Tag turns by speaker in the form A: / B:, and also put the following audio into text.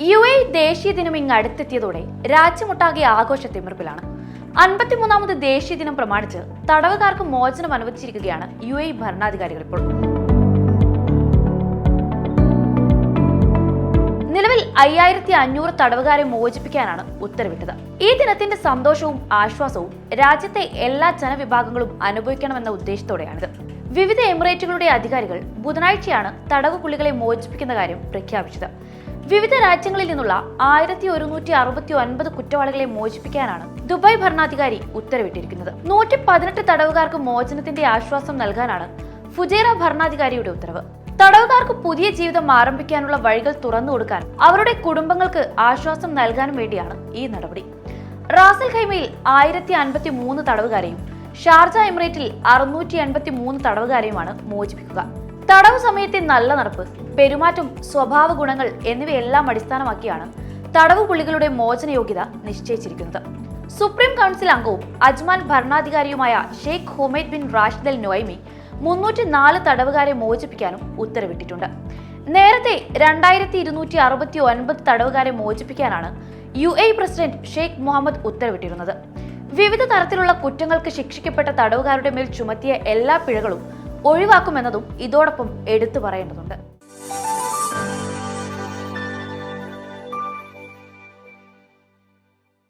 A: U A ദേശീയ ദിനം ഇങ്ങ് അടുത്തെത്തിയതോടെ രാജ്യമൊട്ടാകെ ആഘോഷ തിമിർപ്പിലാണ്. അൻപത്തിമൂന്നാമത് ദേശീയ ദിനം പ്രമാണിച്ച് തടവുകാർക്ക് മോചനം അനുവദിച്ചിരിക്കുകയാണ് യു എ ഭരണാധികാരികൾ ഇപ്പോൾ. നിലവിൽ അയ്യായിരത്തി അഞ്ഞൂറ് തടവുകാരെ മോചിപ്പിക്കാനാണ് ഉത്തരവിട്ടത്. ഈ ദിനത്തിന്റെ സന്തോഷവും ആശ്വാസവും രാജ്യത്തെ എല്ലാ ജനവിഭാഗങ്ങളും അനുഭവിക്കണമെന്ന ഉദ്ദേശത്തോടെയാണിത്. വിവിധ എമിറേറ്റുകളുടെ അധികാരികൾ ബുധനാഴ്ചയാണ് തടവുപുള്ളികളെ മോചിപ്പിക്കുന്ന കാര്യം പ്രഖ്യാപിച്ചത്. വിവിധ രാജ്യങ്ങളിൽ നിന്നുള്ള ആയിരത്തി ഒരുന്നൂറ്റി അറുപത്തി ഒൻപത് കുറ്റവാളികളെ മോചിപ്പിക്കാനാണ് ദുബായ് ഭരണാധികാരി ഉത്തരവിട്ടിരിക്കുന്നത്. നൂറ്റി പതിനെട്ട് തടവുകാർക്ക് മോചനത്തിന്റെ ആശ്വാസം നൽകാനാണ് ഫുജേറ ഭരണാധികാരിയുടെ ഉത്തരവ്. തടവുകാർക്ക് പുതിയ ജീവിതം ആരംഭിക്കാനുള്ള വഴികൾ തുറന്നു കൊടുക്കാൻ അവരുടെ കുടുംബങ്ങൾക്ക് ആശ്വാസം നൽകാനും വേണ്ടിയാണ് ഈ നടപടി. റാസൽ ഖൈമയിൽ ആയിരത്തി അൻപത്തി മൂന്ന് തടവുകാരെയും ഷാർജ എമിറേറ്റിൽ അറുന്നൂറ്റി എൺപത്തി മൂന്ന് തടവുകാരെയുമാണ് മോചിപ്പിക്കുക. തടവ് സമയത്തെ നല്ല നടപ്പ് പെരുമാറ്റം സ്വഭാവ ഗുണങ്ങൾ എന്നിവയെല്ലാം അടിസ്ഥാനമാക്കിയാണ് തടവ് പുള്ളികളുടെ മോചന യോഗ്യത നിശ്ചയിച്ചിരിക്കുന്നത്. സുപ്രീം കൗൺസിൽ അംഗവും Ajman ഭരണാധികാരിയുമായ Sheikh Humaid bin Rashid Al Nuaimi മുന്നൂറ്റി നാല് തടവുകാരെ മോചിപ്പിക്കാനും ഉത്തരവിട്ടിട്ടുണ്ട്. നേരത്തെ രണ്ടായിരത്തി ഇരുന്നൂറ്റി അറുപത്തി ഒൻപത് തടവുകാരെ മോചിപ്പിക്കാനാണ് U A president Sheikh Mohammed ഉത്തരവിട്ടിരുന്നത്. വിവിധ തരത്തിലുള്ള കുറ്റങ്ങൾക്ക് ശിക്ഷിക്കപ്പെട്ട തടവുകാരുടെ മേൽ ചുമത്തിയ എല്ലാ പിഴകളും ഒഴിവാക്കുമെന്നതും ഇതോടൊപ്പം എടുത്തു പറയേണ്ടതുണ്ട്.